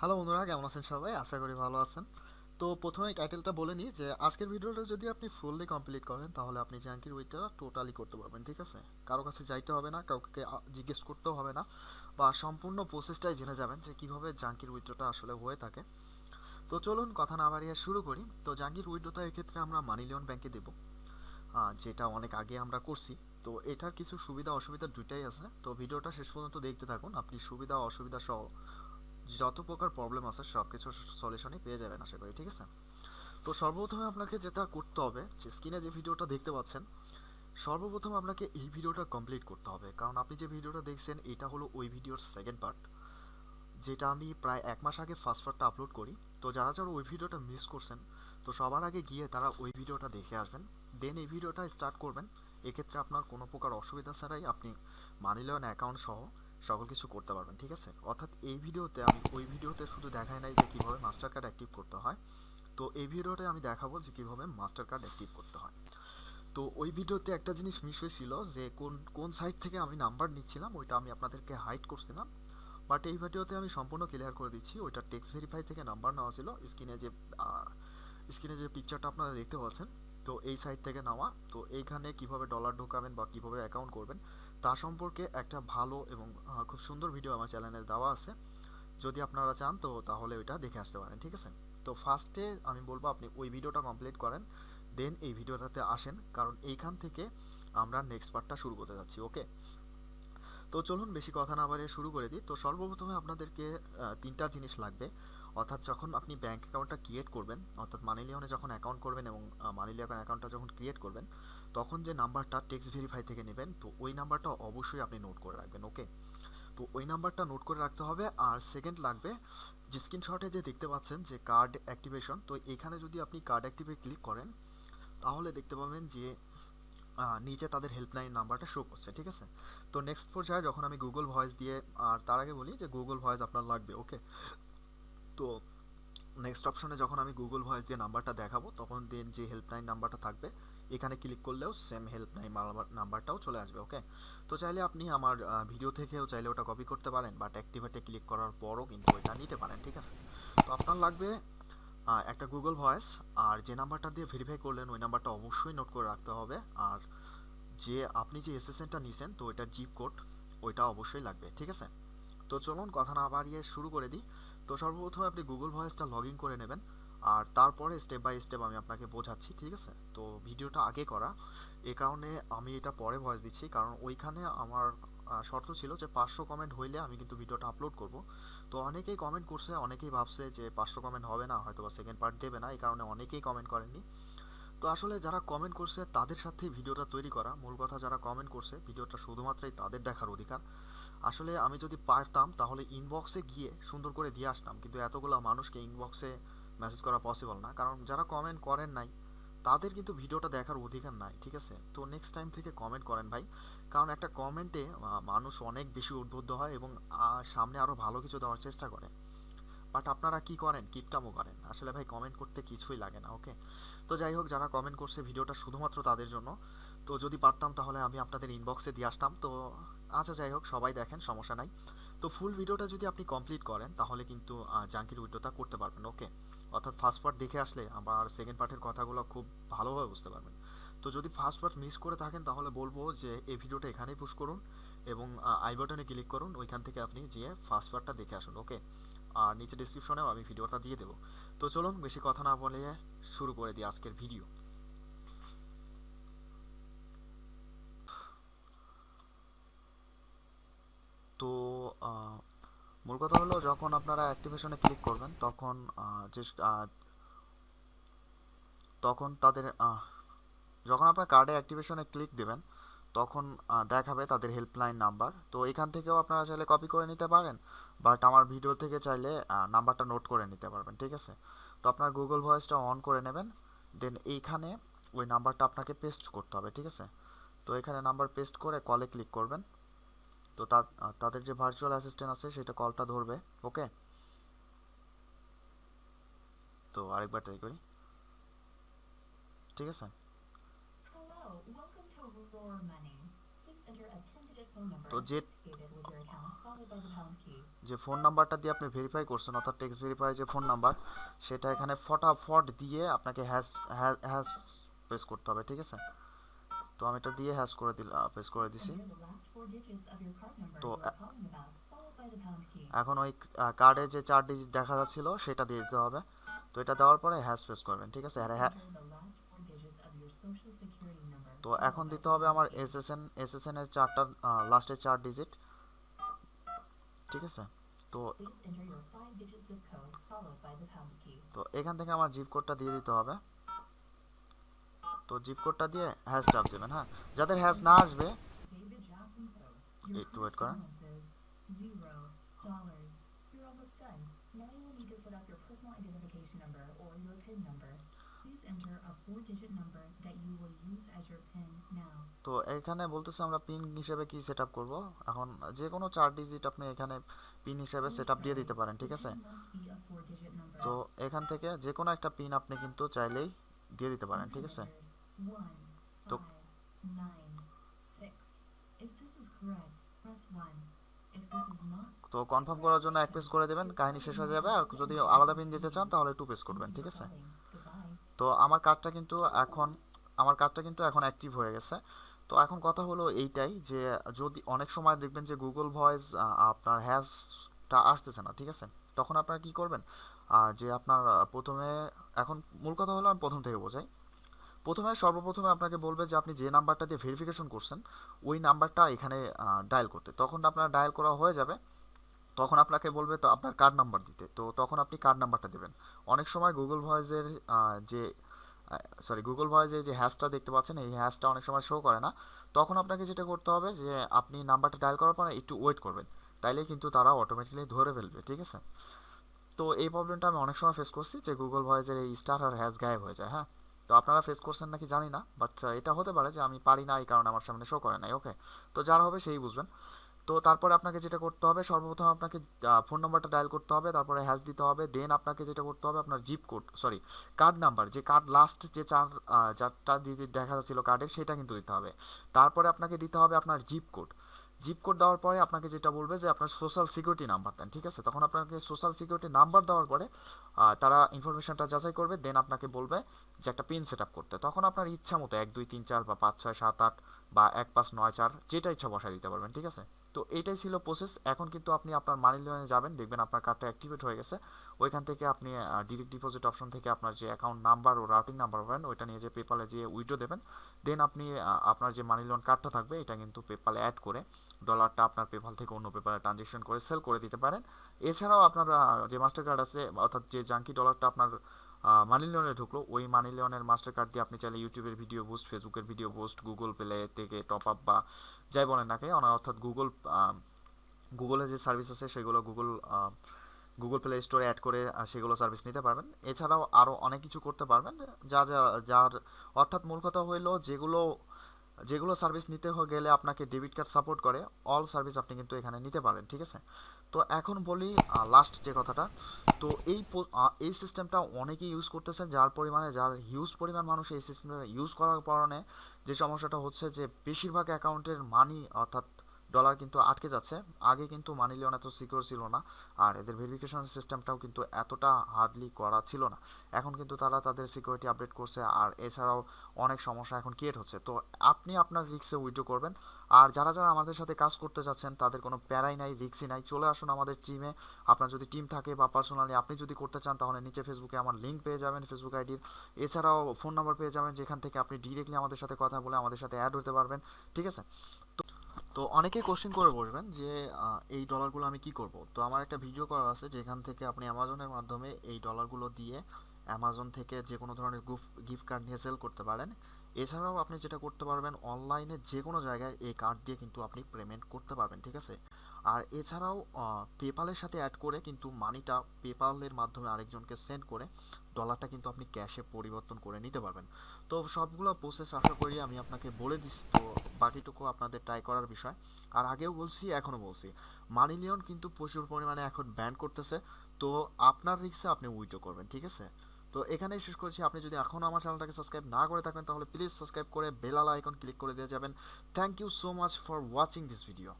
Hello বন্ধুরা, কেমন আছেন সবাই? আশা করি ভালো আছেন। তো প্রথমে টাইটেলটা বলে নিই যে, আজকের ভিডিওটা যদি আপনি ফুললি কমপ্লিট করেন, তাহলে আপনি জাঙ্কির উইথটা টোটালি করতে পারবেন, ঠিক আছে? কারও কাছে যাইতে হবে না, কাউকে জিজ্ঞেস করতেও হবে না, বা সম্পূর্ণ প্রসেসটাই জেনে যাবেন যে কীভাবে জাঙ্কির উইথটা আসলে হয়ে থাকে। তো চলুন, কথা না বাড়িয়ে শুরু করি। তো জাঙ্কির উইথটা এক্ষেত্রে আমরা মানি লিওন ব্যাংকে দেবো যেটা অনেক আগে আমরা করছি। তো এটার কিছু সুবিধা অসুবিধা দুইটাই আছে। তো ভিডিওটা শেষ পর্যন্ত দেখতে থাকুন, আপনি সুবিধা অসুবিধা সহ যত প্রকার প্রবলেম আছে সব কিছু সলিউশনই পেয়ে যাবেন আশা করি, ঠিক আছে? তো সর্বপ্রথমে আপনাকে যেটা করতে হবে, যে স্ক্রিনে যে ভিডিওটা দেখতে পাচ্ছেন, সর্বপ্রথম আপনাকে এই ভিডিওটা কমপ্লিট করতে হবে। কারণ আপনি যে ভিডিওটা দেখছেন, এটা হলো ওই ভিডিওর সেকেন্ড পার্ট যেটা আমি প্রায় এক মাস আগে ফার্স্ট পার্টটা আপলোড করি। তো যারা যারা ওই ভিডিওটা মিস করছেন, তো সবার আগে গিয়ে তারা ওই ভিডিওটা দেখে আসবেন। দেন এই ভিডিওটা স্টার্ট করবেন। এক্ষেত্রে আপনার কোনো প্রকার অসুবিধা ছাড়াই আপনি মানি লোন অ্যাকাউন্ট সহ সকল কিছু করতে পারবেন, ঠিক আছে? অর্থাৎ এই ভিডিওতে আমি, ওই ভিডিওতে শুধু দেখাই নাই যে কীভাবে মাস্টার কার্ড অ্যাক্টিভ করতে হয়। তো এই ভিডিওতে আমি দেখাবো যে কীভাবে মাস্টার কার্ড অ্যাক্টিভ করতে হয়। তো ওই ভিডিওতে একটা জিনিস মিস হয়েছিল যে কোন কোন সাইট থেকে আমি নাম্বার নিচ্ছিলাম, ওইটা আমি আপনাদেরকে হাইড করছিলাম বাট এই ভিডিওতে আমি সম্পূর্ণ ক্লিয়ার করে দিচ্ছি, ওইটা টেক্সট ভেরিফাই থেকে নাম্বার নেওয়া ছিল স্ক্রিনে যে স্ক্রিনে যে পিকচারটা আপনারা দেখতে পাচ্ছেন, তো এই সাইট থেকে নেওয়া। তো এইখানে কীভাবে ডলার ঢোকাবেন বা কীভাবে অ্যাকাউন্ট করবেন তা সম্পর্কে একটা ভালো এবং খুব সুন্দর ভিডিও আমার চ্যানেলে দেওয়া আছে। যদি আপনারা চান, তো তাহলে ওইটা দেখে আসতে পারেন, ঠিক আছে? তো ফার্স্টে আমি বলব, আপনি ওই ভিডিওটা কমপ্লিট করেন দেন এই ভিডিওটাতে আসেন, কারণ এইখান থেকে আমরা নেক্সট পার্টটা শুরু করতে যাচ্ছি ওকে তো চলুন, বেশি কথা না বাড়িয়ে শুরু করে দিই। তো সর্বপ্রথমে আপনাদেরকে তিনটা জিনিস লাগবে। অর্থাৎ যখন আপনি ব্যাঙ্ক অ্যাকাউন্টটা ক্রিয়েট করবেন, অর্থাৎ মানি লিওনে যখন অ্যাকাউন্ট করবেন এবং মানি লিওন অ্যাকাউন্টটা যখন ক্রিয়েট করবেন, তখন যে নাম্বারটা টেক্সট ভেরিফাই থেকে নেবেন, তো ওই নাম্বারটা অবশ্যই আপনি নোট করে রাখবেন ওকে তো ওই নাম্বারটা নোট করে রাখতে হবে, আর সেকেন্ড লাগবে যে স্ক্রিনশটে যে দেখতে পাচ্ছেন যে কার্ড অ্যাক্টিভেশন তো এখানে যদি আপনি কার্ড অ্যাক্টিভে ক্লিক করেন, তাহলে দেখতে পাবেন যে নিচে তাদের হেল্পলাইন নাম্বারটা শো করছে, ঠিক আছে? তো নেক্সট পর্যায়ে যখন আমি গুগল ভয়েস দিয়ে, আর তার আগে বলি যে গুগল ভয়েস আপনার লাগবে ওকে তো নেক্সট অপশনে যখন আমি গুগল ভয়েস দিয়ে নাম্বারটা দেখাবো, তখন দেন যে হেল্পলাইন নাম্বারটা থাকবে, এখানে ক্লিক করলেও সেম হেল্পলাইন নাম্বারটাও চলে আসবে ওকে তো চাইলে আপনি আমার ভিডিও থেকেও চাইলে ওটা কপি করতে পারেন বাট অ্যাক্টিভেটে ক্লিক করার পরও কিন্তু এটা নিতে পারেন, ঠিক আছে? তো আপনার লাগবে একটা গুগল ভয়েস আর যে নাম্বারটা দিয়ে ভেরিফাই করলেন, ওই নাম্বারটা অবশ্যই নোট করে রাখতে হবে, আর যে আপনি যে এসএসএনটা নিছেন, তো ওইটার জিপ কোড ওইটা অবশ্যই লাগবে, ঠিক আছে? তো চলুন কথা না বাড়িয়ে শুরু করে দিই। তো সর্বপ্রথমে আপনি গুগল ভয়েসটা লগ ইন করে নেবেন, আর তারপরে স্টেপ বাই স্টেপ আমি আপনাকে বোঝাচ্ছি, ঠিক আছে? তো ভিডিওটা আগে করা। এ কারণে আমি এটা পরে ভয়েস দিচ্ছি, কারণ ওইখানে আমার শর্ত ছিল যে পাঁচশো কমেন্ট হইলে আমি কিন্তু ভিডিওটা আপলোড করব। তো অনেকেই কমেন্ট করছে, অনেকেই ভাবছে যে পাঁচশো কমেন্ট হবে না হয়তো বা সেকেন্ড পার্ট দেবে না, এই কারণে অনেকেই কমেন্ট করেননি। তো আসলে যারা কমেন্ট করছে, তাদের সাথে ভিডিওটা তৈরি করা। মূল কথা, যারা কমেন্ট করছে, ভিডিওটা শুধুমাত্রই তাদের দেখার অধিকার। আসলে আমি যদি পারতাম, তাহলে ইনবক্সে গিয়ে সুন্দর করে দিয়ে আসতাম। কিন্তু এতগুলো মানুষকে ইনবক্সে মেসেজ করা পসিবল না। কারণ যারা কমেন্ট করেন নাই, তাদের কিন্তু ভিডিওটা দেখার অধিকার নাই, ঠিক আছে? তো নেক্সট টাইম থেকে কমেন্ট করেন ভাই। কারণ একটা কমেন্টে মানুষ অনেক বেশি উদ্বুদ্ধ হয় এবং সামনে আরও ভালো কিছু দেওয়ার চেষ্টা করে। বাট আপনারা কি করেন? কিপটামো করেন। আসলে ভাই কমেন্ট করতে কিছুই লাগে না ওকে তো যাই হোক, যারা কমেন্ট করছে ভিডিওটা শুধুমাত্র তাদের জন্য। তো যদি পারতাম তাহলে আমি আপনাদের ইনবক্সে দিয়ে আসতাম। তো আচ্ছা যাই হোক, সবাই দেখেন, সমস্যা নাই। তো ফুল ভিডিওটা যদি আপনি কমপ্লিট করেন, তাহলে কিন্তু জাঙ্কির উইডোটা করতে পারবেন ওকে অর্থাৎ ফার্স্ট পার্ট দেখে আসলে আবার সেকেন্ড পার্টের কথাগুলো খুব ভালোভাবে বুঝতে পারবেন। তো যদি ফার্স্ট পার্ট মিস করে থাকেন, তাহলে বলব যে এই ভিডিওটা এখানেই পুশ করুন এবং আই বাটনে ক্লিক করুন। ওইখান থেকে আপনি যেয়ে ফার্স্ট পার্টটা দেখে আসুন ওকে আর নিচে ডিসক্রিপশনেও আমি ভিডিওটা দিয়ে দেবো। তো চলুন বেশি কথা না বলে শুরু করে দিই আজকের ভিডিও তো মূল কথা হলো যখন আপনারা অ্যাক্টিভেশনে ক্লিক করবেন, তখন যে তখন তাদের যখন আপনার কার্ডে অ্যাক্টিভেশনে ক্লিক দেবেন তখন দেখাবে তাদের হেল্পলাইন নাম্বার তো এখান থেকেও আপনারা চাইলে কপি করে নিতে পারেন বাট আমার ভিডিও থেকে চাইলে নাম্বারটা নোট করে নিতে পারবেন, ঠিক আছে? তো আপনার গুগল ভয়েসটা অন করে নেবেন দেন এইখানে ওই নাম্বারটা আপনাকে পেস্ট করতে হবে, ঠিক আছে? তো এখানে নাম্বার পেস্ট করে কলে ক্লিক করবেন। তো তাদের যে ভার্চুয়াল অ্যাসিস্ট্যান্ট আছে, সেটা কলটা ধরবে ওকে তো আরেকবার ট্রাই করি। ঠিক আছে? Pound যে যে ফোন নাম্বারটা দিয়ে আপনি ভেরিফাই করছেন অর্থাৎ টেক্সট ভেরিফাই যে ফোন নাম্বার সেটা এখানে ফটাফট দিয়ে আপনাকে হ্যাশ হ্যাশ প্রেস করতে হবে ঠিক আছে? তো আমি এটা দিয়ে হ্যাশ করে দিলাম প্রেস করে দিছি। তো. এখন ওই কার্ডে যে চার ডিজিট দেখা যাচ্ছিল সেটা দিয়ে দিতে হবে। তো এটা দেওয়ার পরে হ্যাশ প্রেস করবেন ঠিক আছে? আর হ্যাঁ তো এখন দিতে হবে আমার. এসএসএন এসএসএন এর চারটা লাস্টের চার ডিজিট ঠিক আছে? তো. তো এখান থেকে আমার জিপ কোডটা দিয়ে দিতে হবে। তো জিপ কোডটা দিয়ে হ্যাশ চাপ দেবেন হ্যাঁ? যাদের হ্যাশ না আসবে একটু ওয়েট করেন। তো এখানে বলতেছে আমরা পিন হিসেবে কি সেট করব? এখন যে কোনো চার ডিজিট আপনি এখানে পিন হিসেবে সেট দিয়ে দিতে পারেন ঠিক আছে? তো এখান থেকে যে কোনো একটা পিন আপনি কিন্তু চাইলেই দিয়ে দিতে পারেন ঠিক আছে? তো তো কনফার্ম করার জন্য এক পেস করে দেবেন কাহিনী শেষ হয়ে যাবে আর যদি আলাদা পিন দিতে চান তাহলে টু পেস করবেন ঠিক আছে? তো আমার কার্ডটা কিন্তু এখন, আমার কার্ডটা কিন্তু এখন অ্যাক্টিভ হয়ে গেছে। তো এখন কথা হলো এইটাই যে, যদি অনেক সময় দেখবেন যে গুগল ভয়েস আপনার হ্যাশটা আসতেছে না, ঠিক আছে? তখন আপনারা কি করবেন? যে আপনার প্রথমে, এখন মূল কথা হলো আমি প্রথম থেকে বোঝাই। প্রথমে সর্বপ্রথমে আপনাকে বলবে যে আপনি যে নাম্বারটা দিয়ে ভেরিফিকেশন করছেন, ওই নাম্বারটা এখানে ডায়াল করতে। তখন আপনার ডায়াল করা হয়ে যাবে। তখন আপনাকে বলবে, তো আপনার কার্ড নাম্বার দিতে। তো তখন আপনি কার্ড নাম্বারটা দেবেন। অনেক সময় গুগল ভয়েসের যে সরি গুগল ভয়েসে যে হ্যাশটা দেখতে পাচ্ছেন, এই হ্যাশটা অনেক সময় শো করে না। তখন আপনাকে যেটা করতে হবে যে, আপনি নাম্বারটা ডায়াল করার পর একটু ওয়েট করবেন। তাইলে কিন্তু তারা অটোমেটিক্যালি ধরে ফেলবে, ঠিক আছে? তো এই প্রবলেমটা আমি অনেক সময় ফেস করছি যে গুগল ভয়েসের এই স্টার আর হ্যাশ গায়েব হয়ে যায় হ্যাঁ? তো আপনারা ফেস করছেন নাকি জানি না বাট এটা হতে পারে যে, আমি পারি না, এই কারণে আমার সামনে শো করে নাই ওকে তো যার হবে সেই বুঝবেন। তো তারপরে আপনাকে যেটা করতে হবে, সর্বপ্রথম আপনাকে ফোন নাম্বারটা ডায়াল করতে হবে, তারপরে হ্যাশ দিতে হবে দেন আপনাকে যেটা করতে হবে, আপনার zip code sorry card number যে কার্ড লাস্ট যে চার চারটা ডিজিট দেখা যাচ্ছিল কার্ডের সেটা কিন্তু দিতে হবে। তারপরে আপনাকে দিতে হবে আপনার জিপ কোড জিপ কোড দেওয়ার পরে আপনাকে যেটা বলবে যে আপনার সোশ্যাল সিকিউরিটি নাম্বার দেন, ঠিক আছে? তখন আপনাকে সোশ্যাল সিকিউরিটি নাম্বার দেওয়ার পরে তারা ইনফরমেশনটা যাচাই করবে দেন আপনাকে বলবে যে একটা পিন সেট আপ করতে। তখন আপনার ইচ্ছা মতো এক, দুই, তিন, চার বা পাঁচ, ছয়, সাত, আট বা এক, পাঁচ, নয়, চার, যেটা ইচ্ছা বসায় দিতে পারবেন, ঠিক আছে? তো এটাই ছিল প্রসেস এখন কিন্তু আপনি আপনার মানি লোনে যাবেন, দেখবেন আপনার কার্ডটা অ্যাক্টিভেট হয়ে গেছে। ওইখান থেকে আপনি ডিরেক্ট ডিপোজিট অপশন থেকে আপনার যে অ্যাকাউন্ট নাম্বার ও রাউটিং নাম্বার পাবেন, ওইটা নিয়ে যে পেপালে যে উইড্রো দেবেন। দেন আপনি আপনার যে মানি লোন কার্ডটা থাকবে, এটা কিন্তু পেপালে অ্যাড করে ডলারটা আপনার পেপাল থেকে অন্য পেপালে ট্রানজেকশন করে সেল করে দিতে পারেন। এছাড়াও আপনার যে মাস্টার কার্ড আছে, অর্থাৎ যে জাঙ্কি ডলারটা আপনার মানি লিওনে ঢুকলো। ওই মানি লিওনের মাস্টার কার্ড দিয়ে আপনি চাইলে ইউটিউবের ভিডিও পোস্ট ফেসবুকের ভিডিও পোস্ট গুগল প্লে থেকে টপ আপ বা যাই বলেন না কেন, অর্থাৎ গুগল গুগলের যে সার্ভিস আছে সেগুলো গুগল গুগল প্লে স্টোরে অ্যাড করে সেগুলো সার্ভিস নিতে পারবেন। এছাড়াও আরও অনেক কিছু করতে পারবেন। যা যা, যার অর্থাৎ মূল কথা হইল যেগুলো যেগুলো সার্ভিস নিতে গেলে আপনাকে ডেবিট কার্ড সাপোর্ট করে, অল সার্ভিস আপনি কিন্তু এখানে নিতে পারেন, ঠিক আছে? তো এখন বলি লাস্ট যে কথাটা, তো এই এই সিস্টেমটা অনেকেই ইউজ করতেছেন, যার পরিমাণে, যার হিউজ পরিমাণ মানুষ এই সিস্টেমটা ইউজ করার কারণে যে সমস্যাটা হচ্ছে যে, বেশিরভাগ অ্যাকাউন্টের মানি অর্থাৎ ডলার কিন্তু আটকে যাচ্ছে। আগে কিন্তু মানি লিওন এত সিকিউর ছিল না, আর এদের ভেরিফিকেশন সিস্টেমটাও কিন্তু এতটা হার্ডলি করা ছিল না। এখন কিন্তু তারা তাদের সিকিউরিটি আপডেট করছে, আর এছাড়াও অনেক সমস্যা এখন ক্রিয়েট হচ্ছে। তো আপনি আপনার রিক্সে উইড্রো করবেন, আর যারা যারা আমাদের সাথে কাজ করতে যাচ্ছেন, তাদের কোনো প্যারাই নাই রিক্সই নাই, চলে আসুন আমাদের টিমে আপনার যদি টিম থাকে বা পার্সোনালি আপনি যদি করতে চান, তাহলে নিচে ফেসবুকে আমার লিঙ্ক পেয়ে যাবেন ফেসবুক আইডির এছাড়াও ফোন নাম্বার পেয়ে যাবেন, যেখান থেকে আপনি ডিরেক্টলি আমাদের সাথে কথা বলে আমাদের সাথে অ্যাড হতে পারবেন, ঠিক আছে? তো অনেকেই কোশ্চেন করে বসবেন যে এই ডলারগুলো আমি কি করব? তো আমার একটা ভিডিও করা আছে যেখান থেকে আপনি অ্যামাজনের মাধ্যমে এই ডলারগুলো দিয়ে অ্যামাজন থেকে যে কোনো ধরনের গিফট কার্ড নিয়ে সেল করতে পারেন। এছাড়াও আপনি যেটা করতে পারবেন অনলাইনে যে কোনো জায়গায় এই কার্ড দিয়ে কিন্তু আপনি পেমেন্ট করতে পারবেন, ঠিক আছে? আর এছাড়াও পেপালের সাথে অ্যাড করে কিন্তু মানিটা পেপালের মাধ্যমে আরেকজনকে সেন্ড করে ডলারটা কিন্তু আপনি ক্যাশে পরিবর্তন করে নিতে পারবেন। তো সবগুলো প্রসেস আশা করি আমি আপনাকে বলে দিচ্ছি তো বাকিটুকু আপনাদের ট্রাই করার বিষয়। আর আগেও বলছি এখনও বলছি মানি লিওন কিন্তু প্রচুর পরিমাণে এখন ব্যান করতেছে, তো আপনার রিক্সে আপনি উইথড্র করবেন, ঠিক আছে? তো এখানেই শেষ করছি। আপনি যদি এখনও আমার চ্যানেলটাকে সাবস্ক্রাইব না করে থাকেন, তাহলে প্লিজ সাবস্ক্রাইব করে বেলালা আইকন ক্লিক করে দিয়ে যাবেন। Thank you so much for watching this video